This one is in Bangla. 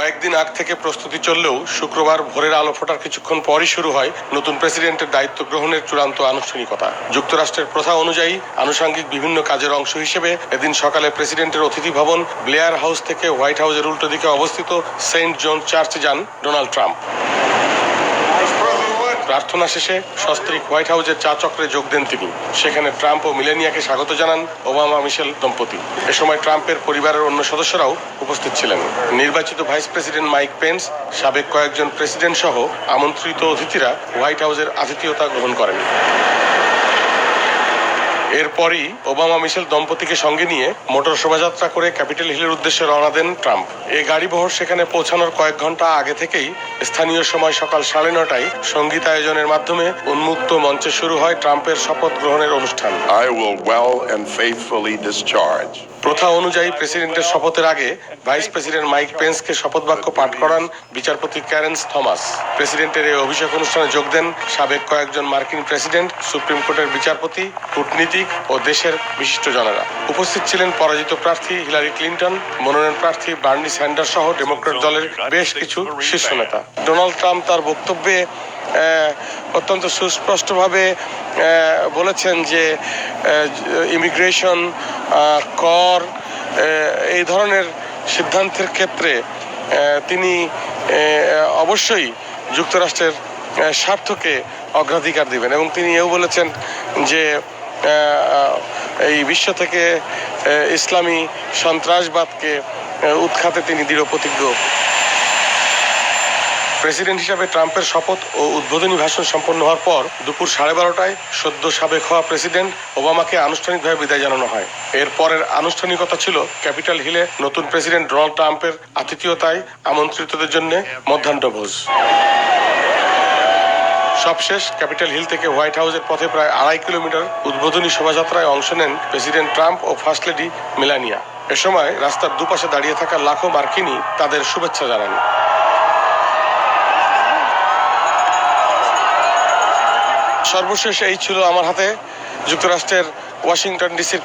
কয়েকদিন আগ থেকে প্রস্তুতি চললেও শুক্রবার ভোরের আলো ফোটার কিছুক্ষণ পরই শুরু হয় নতুন প্রেসিডেন্টের দায়িত্ব গ্রহণের চূড়ান্ত আনুষ্ঠানিকতা। যুক্তরাষ্ট্রের প্রথা অনুযায়ী আনুষঙ্গিক বিভিন্ন কাজের অংশ হিসেবে এদিন সকালে প্রেসিডেন্টের অতিথি ভবন ব্লেয়ার হাউস থেকে হোয়াইট হাউসের উল্টো দিকে অবস্থিত সেন্ট জন চার্চে যান ডোনাল্ড ট্রাম্প। প্রার্থনা শেষে সস্ত্রীক হোয়াইট হাউসের চা চক্রে যোগ দেন তিনি। সেখানে ট্রাম্প ও মিলেনিয়াকে স্বাগত জানান ওবামা, মিশেল, দম্পতি। এ সময় ট্রাম্পের পরিবারের অন্য সদস্যরাও উপস্থিত ছিলেন। নির্বাচিত ভাইস প্রেসিডেন্ট মাইক পেন্স, সাবেক কয়েকজন প্রেসিডেন্ট সহ আমন্ত্রিত অতিথিরা হোয়াইট হাউসের আতিথেয়তা গ্রহণ করেন। এরপরই ওবামা মিশেল দম্পতিকে সঙ্গে নিয়ে মোটর শোভাযাত্রা করে ক্যাপিটাল হিলের উদ্দেশ্যে রওনা দেন ট্রাম্প। এই গাড়িবহর সেখানে পৌঁছানোর কয়েক ঘণ্টা আগে থেকেই স্থানীয় সময় সকাল সাড়ে নটায় সংগীত আয়োজনের মাধ্যমে উন্মুক্ত মঞ্চে শুরু হয় ট্রাম্পের শপথ গ্রহণের অনুষ্ঠান। Discharge. প্রথা অনুযায়ী প্রেসিডেন্টের শপথের আগে ভাইস প্রেসিডেন্ট মাইক পেন্সকে শপথ বাক্য পাঠ করান বিচারপতি ক্যারেন্স থমাস। প্রেসিডেন্টের এই অভিষেক অনুষ্ঠানে যোগ দেন সাবেক কয়েকজন মার্কিন প্রেসিডেন্ট সুপ্রিম কোর্টের বিচারপতি কূটনীতিক ও দেশের বিশিষ্টজনেরা উপস্থিত ছিলেন পরাজিত প্রার্থী হিলারি ক্লিন্টন, মনোনয়ন প্রার্থী বার্নি স্যান্ডার সহ ডেমোক্রেট দলের বেশ কিছু শীর্ষ নেতা। ডোনাল্ড ট্রাম্প তার বক্তব্যে অত্যন্ত সুস্পষ্টভাবে বলেছেন যে ইমিগ্রেশন কর এই ধরনের সিদ্ধান্তের ক্ষেত্রে তিনি অবশ্যই যুক্তরাষ্ট্রের স্বার্থকে অগ্রাধিকার দিবেন। এবং তিনি এও বলেছেন যে এই বিশ্ব থেকে ইসলামী সন্ত্রাসবাদকে উৎখাতে তিনি দৃঢ় প্রতিজ্ঞ। প্রেসিডেন্ট হিসাবে ট্রাম্পের শপথ ও উদ্বোধনী ভাষণ সম্পন্ন হওয়ার পর দুপুর সাড়ে বারোটায় সদ্য সাবেক হওয়া প্রেসিডেন্ট ওবামাকে আনুষ্ঠানিকভাবে বিদায় জানানো হয়। এর পরের আনুষ্ঠানিকতা ছিল ক্যাপিটাল হিলে নতুন প্রেসিডেন্ট ডোনাল্ড ট্রাম্পের আতিথেয়তায় আমন্ত্রিতদের জন্য মধ্যাহ্নভোজ। সবশেষ ক্যাপিটাল হিল থেকে হোয়াইট হাউসের পথে প্রায় আড়াই কিলোমিটার উদ্বোধনী শোভাযাত্রায় অংশ নেন প্রেসিডেন্ট ট্রাম্প ও ফার্স্ট লেডি মেলানিয়া। এ সময় রাস্তার দুপাশে দাঁড়িয়ে থাকা লাখো মার্কিনই তাদের শুভেচ্ছা জানান। সর্বশেষ এই ছিল আমার হাতে। যুক্তরাষ্ট্রের ওয়াশিংটন ডিসির